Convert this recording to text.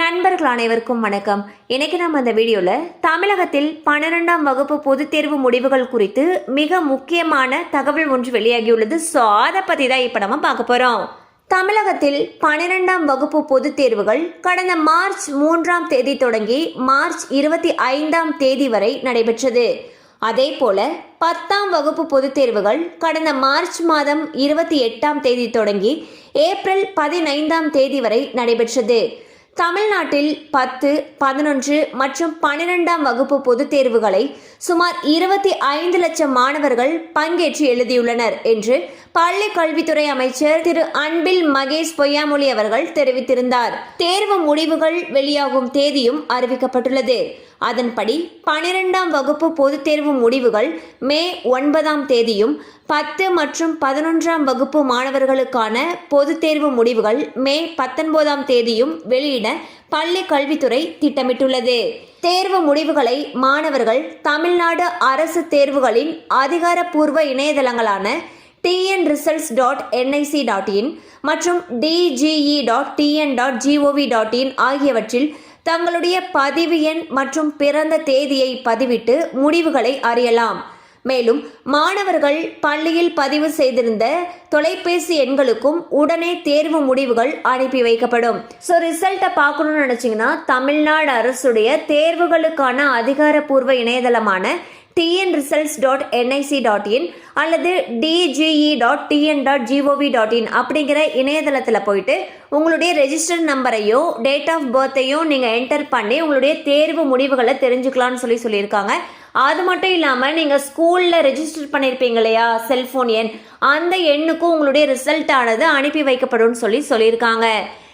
நண்பர்கள் அனைவருக்கும் வணக்கம். இன்னைக்கு நம்ம இந்த வீடியோவில் தமிழகத்தில் பன்னிரெண்டாம் வகுப்பு பொதுத் தேர்வு முடிவுகள் குறித்து மிக முக்கியமான தகவல் ஒன்று வெளியாகியுள்ளது. ஸோ அதை பற்றி தான் இப்போ நம்ம பார்க்க போகிறோம் தமிழகத்தில் பன்னிரெண்டாம் வகுப்பு பொதுத் தேர்வுகள் கடந்த மார்ச் மூன்றாம் தேதி தொடங்கி மார்ச் இருபத்தி ஐந்தாம் தேதி வரை நடைபெற்றது. அதே போல பத்தாம் வகுப்பு பொதுத் தேர்வுகள் கடந்த மார்ச் மாதம் இருபத்தி எட்டாம் தேதி தொடங்கி ஏப்ரல் பதினைந்தாம் தேதி வரை நடைபெற்றது. தமிழ்நாட்டில் பத்து பதினொன்று மற்றும் பன்னிரெண்டாம் வகுப்பு பொதுத் தேர்வுகளை சுமார் இருபத்தி ஐந்து லட்சம் மாணவர்கள் பங்கேற்று எழுதியுள்ளனர் என்று பள்ளி கல்வித்துறை அமைச்சர் திரு அன்பில் மகேஷ் பொய்யாமொழி அவர்கள் தெரிவித்திருந்தார். தேர்வு முடிவுகள் வெளியாகும் தேதியும் அறிவிக்கப்பட்டுள்ளது. அதன்படி பனிரெண்டாம் வகுப்பு பொதுத் தேர்வு முடிவுகள் மே ஒன்பதாம் தேதியும் பத்து மற்றும் பதினொன்றாம் வகுப்பு மாணவர்களுக்கான பொதுத் தேர்வு முடிவுகள் மே பத்தொன்பதாம் தேதியும் வெளியிட பள்ளி கல்வித்துறை திட்டமிட்டுள்ளது. தேர்வு முடிவுகளை மாணவர்கள் தமிழ்நாடு அரசு தேர்வுகளின் அதிகாரப்பூர்வ இணையதளங்களான TN results dot NIC dot in மற்றும் DGE dot TN dot GOV dot in ஆகியவற்றில் தங்களுடைய பதிவு எண் மற்றும் பிறந்த தேதியை பதிவிட்டு முடிவுகளை அறியலாம். மேலும் மாணவர்கள் பள்ளியில் பதிவு செய்திருந்த தொலைபேசி எண்களுக்கும் உடனே தேர்வு முடிவுகள் அனுப்பி வைக்கப்படும். ஸோ ரிசல்ட்டை பார்க்கணும்னு நினச்சிங்கன்னா தமிழ்நாடு அரசுடைய தேர்வுகளுக்கான அதிகாரப்பூர்வ இணையதளமான TN results dot NIC dot in அல்லது DGE dot TN dot GOV dot in அப்படிங்கிற இணையதளத்தில் போயிட்டு உங்களுடைய ரெஜிஸ்டர் நம்பரையும் டேட் ஆஃப் பர்த்தையும் நீங்கள் என்டர் பண்ணி உங்களுடைய தேர்வு முடிவுகளை தெரிஞ்சுக்கலாம்னு சொல்லி சொல்லியிருக்காங்க. அது மட்டும் இல்லாமல் நீங்கள் ஸ்கூலில் ரெஜிஸ்டர் பண்ணியிருப்பீங்க இல்லையா செல்ஃபோன் எண் அந்த எண்ணுக்கும் உங்களுடைய ரிசல்ட் ஆனது அனுப்பி வைக்கப்படும் சொல்லி சொல்லியிருக்காங்க.